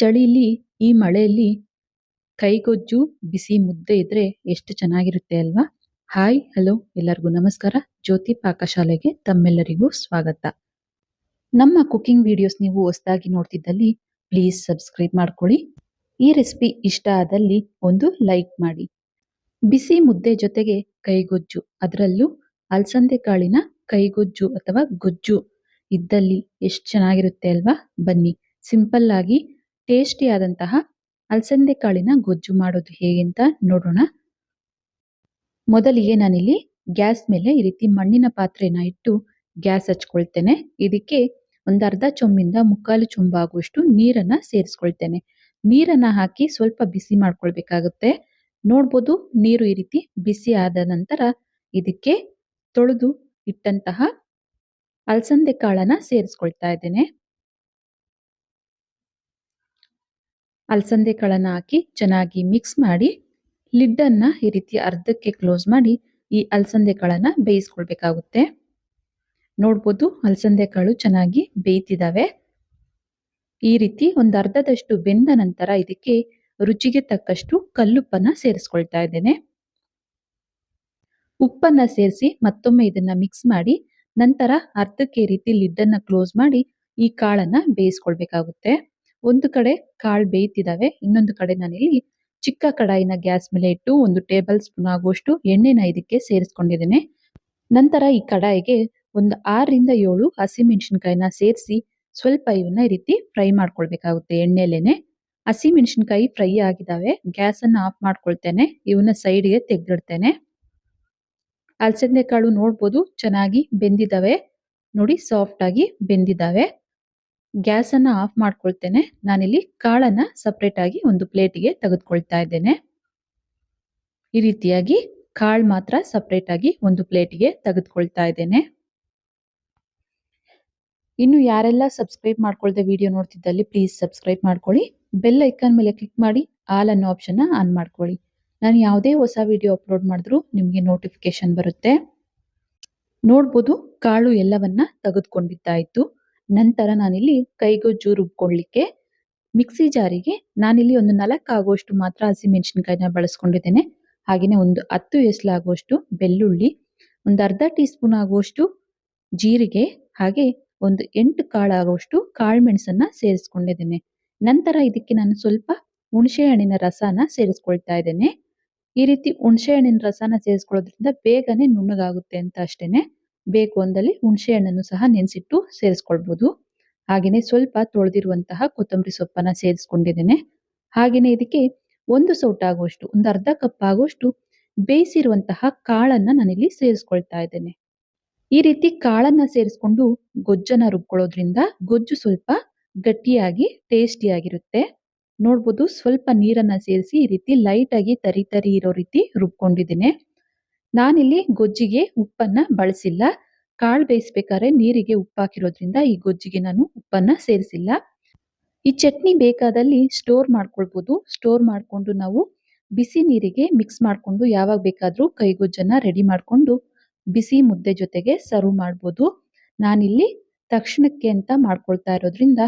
ಚಳಿಲಿ, ಈ ಮಳೆಯಲ್ಲಿ ಕೈಗೊಜ್ಜು, ಬಿಸಿ ಮುದ್ದೆ ಇದ್ರೆ ಎಷ್ಟು ಚೆನ್ನಾಗಿರುತ್ತೆ ಅಲ್ವಾ? ಹಾಯ್, ಹಲೋ, ಎಲ್ಲರಿಗೂ ನಮಸ್ಕಾರ. ಜ್ಯೋತಿ ಪಾಕಶಾಲೆಗೆ ತಮ್ಮೆಲ್ಲರಿಗೂ ಸ್ವಾಗತ. ನಮ್ಮ ಕುಕಿಂಗ್ ವಿಡಿಯೋಸ್ ನೀವು ಹೊಸದಾಗಿ ನೋಡ್ತಿದ್ದಲ್ಲಿ ಪ್ಲೀಸ್ ಸಬ್ಸ್ಕ್ರೈಬ್ ಮಾಡ್ಕೊಳ್ಳಿ. ಈ ರೆಸಿಪಿ ಇಷ್ಟ ಆದಲ್ಲಿ ಒಂದು ಲೈಕ್ ಮಾಡಿ. ಬಿಸಿ ಮುದ್ದೆ ಜೊತೆಗೆ ಕೈಗೊಜ್ಜು, ಅದರಲ್ಲೂ ಅಲಸಂದೆ ಕಾಳಿನ ಕೈಗೊಜ್ಜು ಅಥವಾ ಗೊಜ್ಜು ಇದ್ದಲ್ಲಿ ಎಷ್ಟು ಚೆನ್ನಾಗಿರುತ್ತೆ ಅಲ್ವಾ? ಬನ್ನಿ ಸಿಂಪಲ್ ಆಗಿ ಟೇಸ್ಟಿ ಆದಂತಹ ಅಲಸಂದೆ ಕಾಳಿನ ಗೊಜ್ಜು ಮಾಡೋದು ಹೇಗೆ ಅಂತ ನೋಡೋಣ. ಮೊದಲಿಗೆ ನಾನಿಲ್ಲಿ ಗ್ಯಾಸ್ ಮೇಲೆ ಈ ರೀತಿ ಮಣ್ಣಿನ ಪಾತ್ರೆನ ಇಟ್ಟು ಗ್ಯಾಸ್ ಹಚ್ಕೊಳ್ತೇನೆ. ಇದಕ್ಕೆ ಒಂದು ಅರ್ಧ ಚೊಂಬಿಂದ ಮುಕ್ಕಾಲು ಚೊಂಬಾಗುವಷ್ಟು ನೀರನ್ನ ಸೇರಿಸ್ಕೊಳ್ತೇನೆ. ನೀರನ್ನ ಹಾಕಿ ಸ್ವಲ್ಪ ಬಿಸಿ ಮಾಡ್ಕೊಳ್ಬೇಕಾಗುತ್ತೆ. ನೋಡ್ಬೋದು ನೀರು ಈ ರೀತಿ ಬಿಸಿ ಆದ ನಂತರ ಇದಕ್ಕೆ ತೊಳೆದು ಇಟ್ಟಂತಹ ಅಲಸಂದೆ ಕಾಳನ್ನ ಸೇರಿಸ್ಕೊಳ್ತಾ ಇದ್ದೇನೆ. ಅಲಸಂದೆ ಕಾಳನ್ನು ಹಾಕಿ ಚೆನ್ನಾಗಿ ಮಿಕ್ಸ್ ಮಾಡಿ ಲಿಡ್ಡನ್ನು ಈ ರೀತಿ ಅರ್ಧಕ್ಕೆ ಕ್ಲೋಸ್ ಮಾಡಿ ಈ ಅಲಸಂದೆ ಕಾಳನ್ನು ಬೇಯಿಸ್ಕೊಳ್ಬೇಕಾಗುತ್ತೆ. ನೋಡ್ಬೋದು ಅಲಸಂದೆ ಕಾಳು ಚೆನ್ನಾಗಿ ಬೇಯ್ತಿದ್ದಾವೆ ಈ ರೀತಿ ಒಂದು ಅರ್ಧದಷ್ಟು ಬೆಂದ ನಂತರ ಇದಕ್ಕೆ ರುಚಿಗೆ ತಕ್ಕಷ್ಟು ಕಲ್ಲುಪ್ಪನ್ನು ಸೇರಿಸ್ಕೊಳ್ತಾ ಇದ್ದೇನೆ. ಉಪ್ಪನ್ನ ಸೇರಿಸಿ ಮತ್ತೊಮ್ಮೆ ಇದನ್ನ ಮಿಕ್ಸ್ ಮಾಡಿ ನಂತರ ಅರ್ಧಕ್ಕೆ ರೀತಿ ಲಿಡ್ಡನ್ನು ಕ್ಲೋಸ್ ಮಾಡಿ ಈ ಕಾಳನ್ನ ಬೇಯಿಸ್ಕೊಳ್ಬೇಕಾಗುತ್ತೆ. ಒಂದು ಕಡೆ ಕಾಳು ಬೇಯ್ತಿದಾವೆ, ಇನ್ನೊಂದು ಕಡೆ ನಾನಿಲ್ಲಿ ಚಿಕ್ಕ ಕಡಾಯಿನ ಗ್ಯಾಸ್ ಮೇಲೆ ಇಟ್ಟು ಒಂದು ಟೇಬಲ್ ಸ್ಪೂನ್ ಆಗುವಷ್ಟು ಎಣ್ಣೆನ ಇದಕ್ಕೆ ಸೇರಿಸ್ಕೊಂಡಿದ್ದೇನೆ. ನಂತರ ಈ ಕಡಾಯಿಗೆ ಒಂದು ಆರರಿಂದ ಏಳು ಹಸಿಮೆಣಸಿನಕಾಯಿನ ಸೇರಿಸಿ ಸ್ವಲ್ಪ ಇವನ್ನ ಈ ರೀತಿ ಫ್ರೈ ಮಾಡ್ಕೊಳ್ಬೇಕಾಗುತ್ತೆ ಎಣ್ಣೆಲೇನೆ. ಹಸಿಮೆಣಸಿನಕಾಯಿ ಫ್ರೈ ಆಗಿದಾವೆ ಗ್ಯಾಸ್ ಅನ್ನ ಆಫ್ ಮಾಡ್ಕೊಳ್ತೇನೆ ಇವನ್ನ ಸೈಡ್ಗೆ ತೆಗೆದಿಡ್ತೇನೆ. ಅಲಸಂದೆ ಕಾಳು ನೋಡ್ಬೋದು, ಚೆನ್ನಾಗಿ ಬೆಂದಿದ್ದಾವೆ ನೋಡಿ ಸಾಫ್ಟ್ ಆಗಿ ಬೆಂದಿದ್ದಾವೆ ಗ್ಯಾಸ್ ಅನ್ನ ಆಫ್ ಮಾಡ್ಕೊಳ್ತೇನೆ. ನಾನಿಲ್ಲಿ ಕಾಳನ್ನು ಸಪ್ರೇಟಾಗಿ ಒಂದು ಪ್ಲೇಟಿಗೆ ತೆಗೆದುಕೊಳ್ತಾ ಇದ್ದೇನೆ. ಈ ರೀತಿಯಾಗಿ ಕಾಳು ಮಾತ್ರ ಸಪ್ರೇಟಾಗಿ ಒಂದು ಪ್ಲೇಟಿಗೆ ತೆಗೆದುಕೊಳ್ತಾ ಇದ್ದೇನೆ. ಇನ್ನು ಯಾರೆಲ್ಲ ಸಬ್ಸ್ಕ್ರೈಬ್ ಮಾಡ್ಕೊಳ್ದೆ ವಿಡಿಯೋ ನೋಡ್ತಿದ್ದಲ್ಲಿ ಪ್ಲೀಸ್ ಸಬ್ಸ್ಕ್ರೈಬ್ ಮಾಡ್ಕೊಳ್ಳಿ. ಬೆಲ್ ಐಕಾನ್ ಮೇಲೆ ಕ್ಲಿಕ್ ಮಾಡಿ ಆಲ್ ಅನ್ನೋ ಆಪ್ಷನ್ ಆನ್ ಮಾಡ್ಕೊಳ್ಳಿ. ನಾನು ಯಾವುದೇ ಹೊಸ ವಿಡಿಯೋ ಅಪ್ಲೋಡ್ ಮಾಡಿದ್ರು ನಿಮಗೆ ನೋಟಿಫಿಕೇಶನ್ ಬರುತ್ತೆ. ನೋಡ್ಬೋದು ಕಾಳು ಎಲ್ಲವನ್ನ ತೆಗೆದುಕೊಂಡಿದ್ದಾಯ್ತು. ನಂತರ ನಾನಿಲ್ಲಿ ಕೈಗೊಜ್ಜು ರುಬ್ಕೊಳ್ಳಿಕ್ಕೆ ಮಿಕ್ಸಿ ಜಾರಿಗೆ ನಾನಿಲ್ಲಿ ಒಂದು ನಾಲ್ಕು ಆಗುವಷ್ಟು ಮಾತ್ರ ಹಸಿಮೆಣಸಿನ್ಕಾಯಿನ ಬಳಸ್ಕೊಂಡಿದ್ದೇನೆ. ಹಾಗೆಯೇ ಒಂದು ಹತ್ತು ಎಸ್ಲಾಗುವಷ್ಟು ಬೆಳ್ಳುಳ್ಳಿ, ಒಂದು ಅರ್ಧ ಟೀ ಸ್ಪೂನ್ ಆಗುವಷ್ಟು ಜೀರಿಗೆ, ಹಾಗೆ ಒಂದು ಎಂಟು ಕಾಳು ಆಗುವಷ್ಟು ಕಾಳು ಮೆಣಸನ್ನ ಸೇರಿಸ್ಕೊಂಡಿದ್ದೇನೆ. ನಂತರ ಇದಕ್ಕೆ ನಾನು ಸ್ವಲ್ಪ ಹುಣಸೆ ಹಣ್ಣಿನ ರಸನ ಸೇರಿಸ್ಕೊಳ್ತಾ ಇದ್ದೇನೆ. ಈ ರೀತಿ ಹುಣಸೆ ಹಣ್ಣಿನ ರಸನ ಸೇರಿಸ್ಕೊಳ್ಳೋದ್ರಿಂದ ಬೇಗನೆ ನುಣ್ಣಗಾಗುತ್ತೆ ಅಂತ ಅಷ್ಟೇನೆ. ಬೇಕು ಅಂದಲ್ಲಿ ಹುಣಸೆ ಹಣ್ಣನ್ನು ಸಹ ನೆನೆಸಿಟ್ಟು ಸೇರಿಸ್ಕೊಳ್ಬೋದು. ಹಾಗೆಯೇ ಸ್ವಲ್ಪ ತೊಳೆದಿರುವಂತಹ ಕೊತ್ತಂಬರಿ ಸೊಪ್ಪನ್ನ ಸೇರಿಸ್ಕೊಂಡಿದ್ದೇನೆ. ಹಾಗೆಯೇ ಇದಕ್ಕೆ ಒಂದು ಸೌಟ ಆಗುವಷ್ಟು ಒಂದು ಅರ್ಧ ಕಪ್ ಆಗುವಷ್ಟು ಬೇಯಿಸಿರುವಂತಹ ಕಾಳನ್ನ ನಾನಿಲ್ಲಿ ಸೇರಿಸ್ಕೊಳ್ತಾ ಇದ್ದೇನೆ. ಈ ರೀತಿ ಕಾಳನ್ನ ಸೇರಿಸ್ಕೊಂಡು ಗೊಜ್ಜನ್ನ ರುಬ್ಕೊಳ್ಳೋದ್ರಿಂದ ಗೊಜ್ಜು ಸ್ವಲ್ಪ ಗಟ್ಟಿಯಾಗಿ, ಟೇಸ್ಟಿಯಾಗಿರುತ್ತೆ. ನೋಡ್ಬೋದು ಸ್ವಲ್ಪ ನೀರನ್ನ ಸೇರಿಸಿ ಈ ರೀತಿ ಲೈಟಾಗಿ ತರಿ ತರಿ ಇರೋ ರೀತಿ ರುಬ್ಕೊಂಡಿದ್ದೇನೆ. ನಾನಿಲ್ಲಿ ಗೊಜ್ಜಿಗೆ ಉಪ್ಪನ್ನ ಬಳಸಿಲ್ಲ. ಕಾಳು ಬೇಯಿಸ್ಬೇಕಾದ್ರೆ ನೀರಿಗೆ ಉಪ್ಪು ಹಾಕಿರೋದ್ರಿಂದ ಈ ಗೊಜ್ಜಿಗೆ ನಾನು ಉಪ್ಪನ್ನ ಸೇರಿಸಿಲ್ಲ. ಈ ಚಟ್ನಿ ಬೇಕಾದಲ್ಲಿ ಸ್ಟೋರ್ ಮಾಡ್ಕೊಳ್ಬೋದು. ಸ್ಟೋರ್ ಮಾಡಿಕೊಂಡು ನಾವು ಬಿಸಿ ನೀರಿಗೆ ಮಿಕ್ಸ್ ಮಾಡಿಕೊಂಡು ಯಾವಾಗ ಬೇಕಾದರೂ ಕೈಗೊಜ್ಜನ್ನ ರೆಡಿ ಮಾಡಿಕೊಂಡು ಬಿಸಿ ಮುದ್ದೆ ಜೊತೆಗೆ ಸರ್ವ್ ಮಾಡ್ಬೋದು. ನಾನಿಲ್ಲಿ ತಕ್ಷಣಕ್ಕೆ ಅಂತ ಮಾಡ್ಕೊಳ್ತಾ ಇರೋದ್ರಿಂದ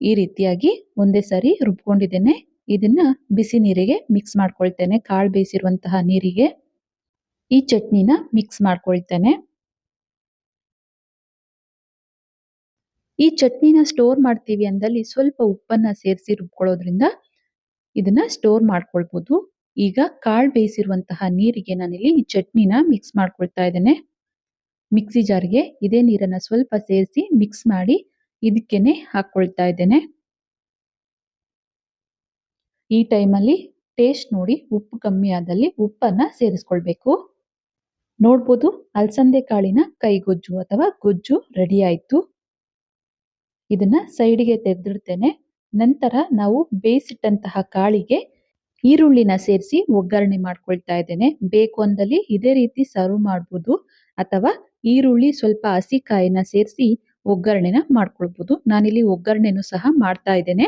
ಈ ರೀತಿಯಾಗಿ ಒಂದೇ ಸಾರಿ ರುಬ್ಕೊಂಡಿದ್ದೇನೆ. ಇದನ್ನ ಬಿಸಿ ನೀರಿಗೆ ಮಿಕ್ಸ್ ಮಾಡ್ಕೊಳ್ತೇನೆ ಕಾಳು ಬೇಯಿಸಿರುವಂತಹ ನೀರಿಗೆ. ಈ ಚಟ್ನಿನ ಮಿಕ್ಸ್ ಮಾಡ್ಕೊಳ್ತೇನೆ. ಈ ಚಟ್ನಿನ ಸ್ಟೋರ್ ಮಾಡ್ತೀವಿ ಅಂದಲ್ಲಿ ಸ್ವಲ್ಪ ಉಪ್ಪನ್ನ ಸೇರಿಸಿ ರುಬ್ಕೊಳ್ಳೋದ್ರಿಂದ ಇದನ್ನ ಸ್ಟೋರ್ ಮಾಡ್ಕೊಳ್ಬೋದು. ಈಗ ಕಾಳು ಬೇಯಿಸಿರುವಂತಹ ನೀರಿಗೆ ನಾನಿಲ್ಲಿ ಈ ಚಟ್ನಿನ ಮಿಕ್ಸ್ ಮಾಡ್ಕೊಳ್ತಾ ಇದ್ದೇನೆ. ಮಿಕ್ಸಿ ಜಾರ್ಗೆ ಇದೇ ನೀರನ್ನ ಸ್ವಲ್ಪ ಸೇರಿಸಿ ಮಿಕ್ಸ್ ಮಾಡಿ ಇದಕ್ಕೇನೆ ಹಾಕೊಳ್ತಾ ಇದ್ದೇನೆ. ಈ ಟೈಮಲ್ಲಿ ಟೇಸ್ಟ್ ನೋಡಿ ಉಪ್ಪು ಕಮ್ಮಿ ಆದಲ್ಲಿ ಉಪ್ಪನ್ನ ಸೇರಿಸ್ಕೊಳ್ಬೇಕು. ನೋಡ್ಬೋದು. ಅಲಸಂದೆ ಕಾಳಿನ ಕೈಗೊಜ್ಜು ಅಥವಾ ಗೊಜ್ಜು ರೆಡಿ ಆಯಿತು. ಇದನ್ನ ಸೈಡಿಗೆ ತೆಗೆದಿಡ್ತೇನೆ. ನಂತರ ನಾವು ಬೇಯಿಸಿಟ್ಟಂತಹ ಕಾಳಿಗೆ ಈರುಳ್ಳಿನ ಸೇರಿಸಿ ಒಗ್ಗರಣೆ ಮಾಡ್ಕೊಳ್ತಾ ಇದ್ದೇನೆ. ಬೇಕು ಅಂದಲ್ಲಿ ಇದೇ ರೀತಿ ಸರ್ವ್ ಮಾಡ್ಬೋದು ಅಥವಾ ಈರುಳ್ಳಿ ಸ್ವಲ್ಪ ಹಸಿ ಕಾಯಿನ ಸೇರಿಸಿ ಒಗ್ಗರಣೆನ ಮಾಡ್ಕೊಳ್ಬೋದು. ನಾನಿಲ್ಲಿ ಒಗ್ಗರಣೆನೂ ಸಹ ಮಾಡ್ತಾ ಇದ್ದೇನೆ.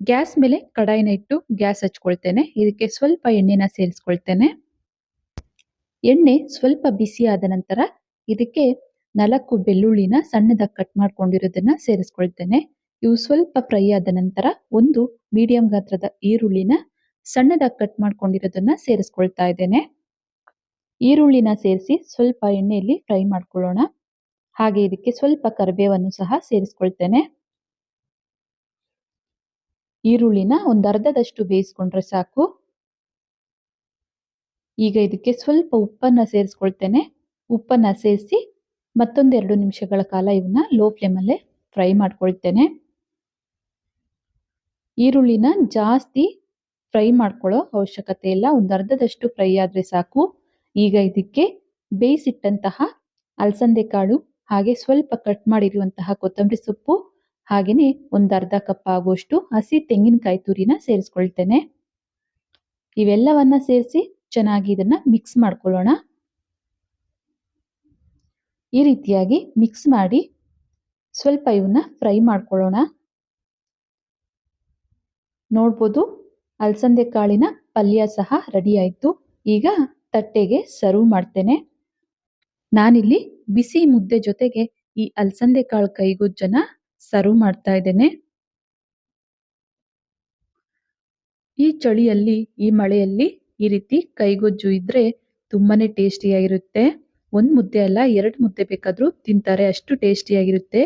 ಗ್ಯಾಸ್ ಮೇಲೆ ಕಡಾಯಿನ ಇಟ್ಟು ಗ್ಯಾಸ್ ಹಚ್ಕೊಳ್ತೇನೆ. ಇದಕ್ಕೆ ಸ್ವಲ್ಪ ಎಣ್ಣೆನ ಸೇರಿಸ್ಕೊಳ್ತೇನೆ. ಎಣ್ಣೆ ಸ್ವಲ್ಪ ಬಿಸಿ ಆದ ನಂತರ ಇದಕ್ಕೆ ನಾಲ್ಕು ಬೆಳ್ಳುಳ್ಳಿನ ಸಣ್ಣದಾಗಿ ಕಟ್ ಮಾಡ್ಕೊಂಡಿರೋದನ್ನ ಸೇರಿಸ್ಕೊಳ್ತೇನೆ. ಇವು ಸ್ವಲ್ಪ ಫ್ರೈ ಆದ ನಂತರ ಒಂದು ಮೀಡಿಯಂ ಗಾತ್ರದ ಈರುಳ್ಳಿನ ಸಣ್ಣದಾಗಿ ಕಟ್ ಮಾಡ್ಕೊಂಡಿರೋದನ್ನ ಸೇರಿಸ್ಕೊಳ್ತಾ ಇದ್ದೇನೆ. ಈರುಳ್ಳಿನ ಸೇರಿಸಿ ಸ್ವಲ್ಪ ಎಣ್ಣೆಯಲ್ಲಿ ಫ್ರೈ ಮಾಡ್ಕೊಳ್ಳೋಣ. ಹಾಗೆ ಇದಕ್ಕೆ ಸ್ವಲ್ಪ ಕರಿಬೇವನ್ನು ಸಹ ಸೇರಿಸ್ಕೊಳ್ತೇನೆ. ಈರುಳ್ಳಿನ ಒಂದು ಅರ್ಧದಷ್ಟು ಬೇಯಿಸ್ಕೊಂಡ್ರೆ ಸಾಕು. ಈಗ ಇದಕ್ಕೆ ಸ್ವಲ್ಪ ಉಪ್ಪನ್ನು ಸೇರಿಸ್ಕೊಳ್ತೇನೆ. ಉಪ್ಪನ್ನು ಸೇರಿಸಿ ಮತ್ತೊಂದೆರಡು ನಿಮಿಷಗಳ ಕಾಲ ಇವನ್ನ ಲೋ ಫ್ಲೇಮಲ್ಲೇ ಫ್ರೈ ಮಾಡ್ಕೊಳ್ತೇನೆ. ಈರುಳ್ಳಿನ ಜಾಸ್ತಿ ಫ್ರೈ ಮಾಡ್ಕೊಳ್ಳೋ ಅವಶ್ಯಕತೆ ಇಲ್ಲ. ಒಂದು ಅರ್ಧದಷ್ಟು ಫ್ರೈ ಆದರೆ ಸಾಕು. ಈಗ ಇದಕ್ಕೆ ಬೇಯಿಸಿಟ್ಟಂತಹ ಅಲಸಂದೆ ಕಾಳು ಹಾಗೆ ಸ್ವಲ್ಪ ಕಟ್ ಮಾಡಿರುವಂತಹ ಕೊತ್ತಂಬರಿ ಸೊಪ್ಪು ಹಾಗೆಯೇ ಒಂದು ಅರ್ಧ ಕಪ್ ಆಗುವಷ್ಟು ಹಸಿ ತೆಂಗಿನಕಾಯಿ ತುರಿನ ಸೇರಿಸ್ಕೊಳ್ತೇನೆ. ಇವೆಲ್ಲವನ್ನ ಸೇರಿಸಿ ಚೆನ್ನಾಗಿ ಇದನ್ನ ಮಿಕ್ಸ್ ಮಾಡ್ಕೊಳ್ಳೋಣ. ಈ ರೀತಿಯಾಗಿ ಮಿಕ್ಸ್ ಮಾಡಿ ಸ್ವಲ್ಪ ಇವನ್ನ ಫ್ರೈ ಮಾಡ್ಕೊಳ್ಳೋಣ. ನೋಡ್ಬೋದು ಅಲಸಂದೆ ಕಾಳಿನ ಪಲ್ಯ ಸಹ ರೆಡಿ ಆಯಿತು. ಈಗ ತಟ್ಟೆಗೆ ಸರ್ವ್ ಮಾಡ್ತೇನೆ. ನಾನಿಲ್ಲಿ ಬಿಸಿ ಮುದ್ದೆ ಜೊತೆಗೆ ಈ ಅಲಸಂದೆ ಕಾಳು ಕೈಗುಜ್ಜನ ಸರ್ವ್ ಮಾಡ್ತಾ ಇದ್ದೇನೆ. ಈ ಚಳಿಯಲ್ಲಿ, ಈ ಮಳೆಯಲ್ಲಿ ಈ ರೀತಿ ಕೈಗೊಜ್ಜು ಇದ್ರೆ ತುಂಬಾನೇ ಟೇಸ್ಟಿಯಾಗಿರುತ್ತೆ ಒಂದ್ ಮುದ್ದೆ ಅಲ್ಲ, ಎರಡು ಮುದ್ದೆ ಬೇಕಾದರೂ ತಿಂತಾರೆ, ಅಷ್ಟು ಟೇಸ್ಟಿಯಾಗಿರುತ್ತೆ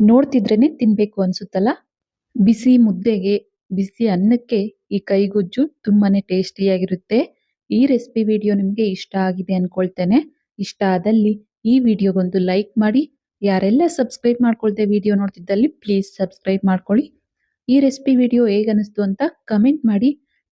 ನೋಡ್ತಿದ್ರೇನೆ ತಿನ್ಬೇಕು ಅನ್ಸುತ್ತಲ್ಲ? ಬಿಸಿ ಮುದ್ದೆಗೆ, ಬಿಸಿ ಅನ್ನಕ್ಕೆ ಈ ಕೈಗೊಜ್ಜು ತುಂಬಾನೇ ಟೇಸ್ಟಿಯಾಗಿರುತ್ತೆ ಈ ರೆಸಿಪಿ ವಿಡಿಯೋ ನಿಮಗೆ ಇಷ್ಟ ಆಗಿದೆ ಅನ್ಕೊಳ್ತೇನೆ. ಇಷ್ಟ ಆದಲ್ಲಿ ಈ ವಿಡಿಯೋಗೊಂದು ಲೈಕ್ ಮಾಡಿ. ಯಾರೆಲ್ಲ ಸಬ್ಸ್ಕ್ರೈಬ್ ಮಾಡ್ಕೊಳ್ದೆ ವಿಡಿಯೋ ನೋಡ್ತಿದ್ದಲ್ಲಿ ಪ್ಲೀಸ್ ಸಬ್ಸ್ಕ್ರೈಬ್ ಮಾಡ್ಕೊಳ್ಳಿ. ಈ ರೆಸಿಪಿ ವಿಡಿಯೋ ಹೇಗನಿಸ್ತು ಅಂತ ಕಮೆಂಟ್ ಮಾಡಿ.